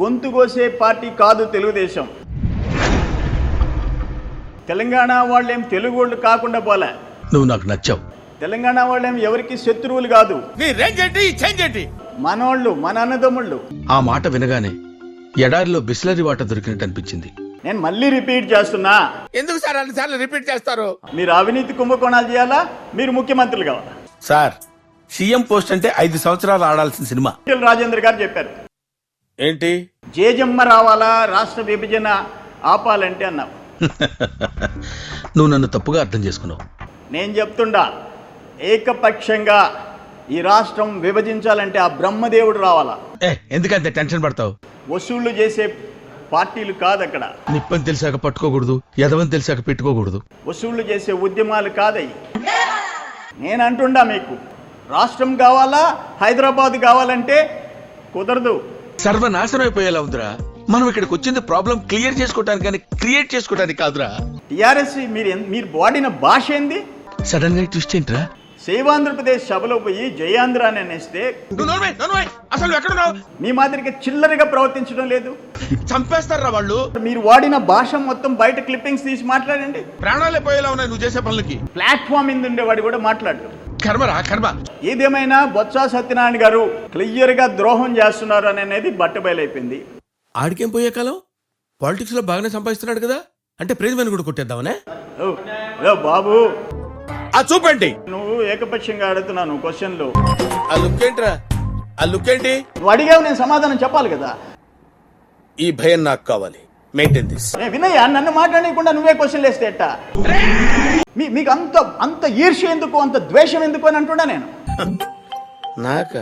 గొంతు కోసే పార్టీ కాదు తెలుగుదేశం. తెలంగాణ వాళ్ళేం తెలుగు వాళ్ళు కాకుండా పోలే. నువ్వు నాకు నచ్చావు. తెలంగాణ వాళ్ళేం ఎవరికి శత్రువులు కాదు. మనోళ్ళు మన అన్నదమ్ముళ్ళు. ఆ మాట వినగానే ఎడారిలో బిస్లరీ వాటర్ దొరికినట్టు అనిపించింది. నేను మళ్ళీ రిపీట్ చేస్తున్నా. ఎందుకు సార్ అన్ని సార్లు రిపీట్ చేస్తారు? మీరు అవినీతి కుంభకోణాలు చేయాలా? మీరు ముఖ్యమంత్రులు కావాలా? సార్ సీఎం పోస్ట్ అంటే ఐదు సంవత్సరాలు ఆడాల్సిన సినిమా. రాజేంద్ర గారు చెప్పారు. ఏంటి? జేజమ్మ రావాలా? రాష్ట్ర విభజన ఆపాలంటే అన్నావు. నువ్వు నన్ను తప్పుగా అర్థం చేసుకున్నావు. నేను చెప్తుండా ఏకపక్షంగా ఈ రాష్ట్రం విభజించాలంటే ఆ బ్రహ్మదేవుడు రావాలా? ఏ ఎందుకంత టెన్షన్ పడతావు? వసూళ్ళు చేసే పార్టీలు కాదు అక్కడ నిప్పని తెలిసాక పట్టుకోకూడదు ఎదవని తెలిసాక పెట్టుకోకూడదు. వసూళ్ళు చేసే ఉద్యమాలు కాదయ్యి. నేను అంటుండా మీకు రాష్ట్రం కావాలా హైదరాబాద్ కావాలంటే కుదరదు. సర్వనాశనం అయిపోయేలా ఉందిరా. మనం ఇక్కడికి వచ్చింది ప్రాబ్లం క్లియర్ చేసుకోవటానికి కానీ క్రియేట్ చేసుకోవటానికి కాదురా. టీఆర్ఎస్ మీరు ఎన్- మీరు వాడిన భాష ఏంది? సడన్గా ట్విస్ట్ ఏంట్రా? సేవాంధ్రప్రదేశ్ సభలో పోయి జయాంధ్ర అని అనేస్తే నువ్వు నోర్మై, నోర్మై. అసలు ఎక్కడున్నావు? మీ మాదిరిగా చిల్లరగా ప్రవర్తించడం లేదు. చంపేస్తారా వాళ్ళు? మీరు వాడిన భాష మొత్తం బయట క్లిప్పింగ్స్ తీసి మాట్లాడండి. ప్రాణాలే పోయేలా ఉన్నాయి నువ్వు చేసే పనులకి. ప్లాట్ఫామ్ మీద ఉండేవాడు కూడా మాట్లాడు కర్మరా కర్మ. ఏదేమైనా బొత్స సత్యనారాయణ గారు క్లియర్గా ద్రోహం చేస్తున్నారు అని అనేది బట్టబయలైపోయింది. ఆడికేం పోయే కాలం? పాలిటిక్స్లో బాగానే సంపాదిస్తున్నాడు కదా? అంటే ప్రేమ కూడా కొట్టేద్దామనే? బాబు. ఆ చూపండి. నువ్వు ఏకపక్షంగా అడుగుతున్నాను క్వశ్చన్లు ఆ లుక్ ఏంట్రా? ఆ లుక్ ఏంటి? నువ్వు అడిగావు నేను సమాధానం చెప్పాలి కదా. ఈ భయం నాకు కావాలి. మెయింటైన్ దిస్ వినయ్య నన్ను మాట్లాడకుండా నువ్వే క్వశ్చన్లు వేస్తే ఎట్టా? మీకు అంత అంత ఈర్ష్య ఎందుకు అంత ద్వేషం ఎందుకు అని అంటున్నా నేను. నాక?